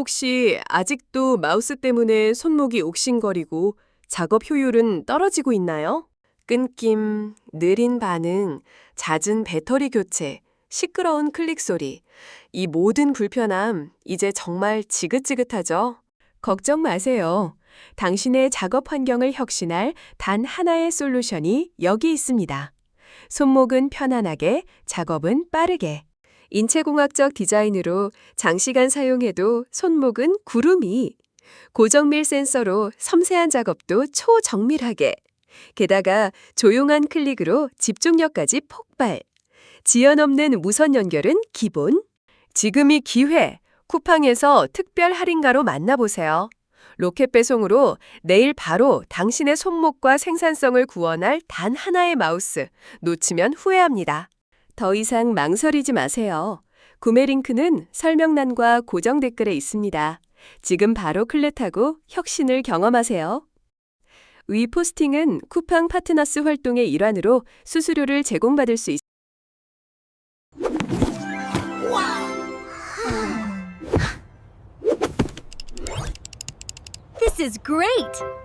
혹시 아직도 마우스 때문에 손목이 옥신거리고 작업 효율은 떨어지고 있나요? 끊김, 느린 반응, 잦은 배터리 교체, 시끄러운 클릭 소리. 이 모든 불편함, 이제 정말 지긋지긋하죠? 걱정 마세요. 당신의 작업 환경을 혁신할 단 하나의 솔루션이 여기 있습니다. 손목은 편안하게, 작업은 빠르게. 인체공학적 디자인으로 장시간 사용해도 손목은 구름이. 고정밀 센서로 섬세한 작업도 초정밀하게. 게다가 조용한 클릭으로 집중력까지 폭발. 지연 없는 무선 연결은 기본. 지금이 기회. 쿠팡에서 특별 할인가로 만나보세요. 로켓 배송으로 내일 바로 당신의 손목과 생산성을 구원할 단 하나의 마우스. 놓치면 후회합니다. 더 이상 망설이지 마세요. 구매 링크는 설명란과 고정 댓글에 있습니다. 지금 바로 클릭하고 혁신을 경험하세요. 위 포스팅은 쿠팡 파트너스 활동의 일환으로 수수료를 제공받을 수 있습니다. This is great!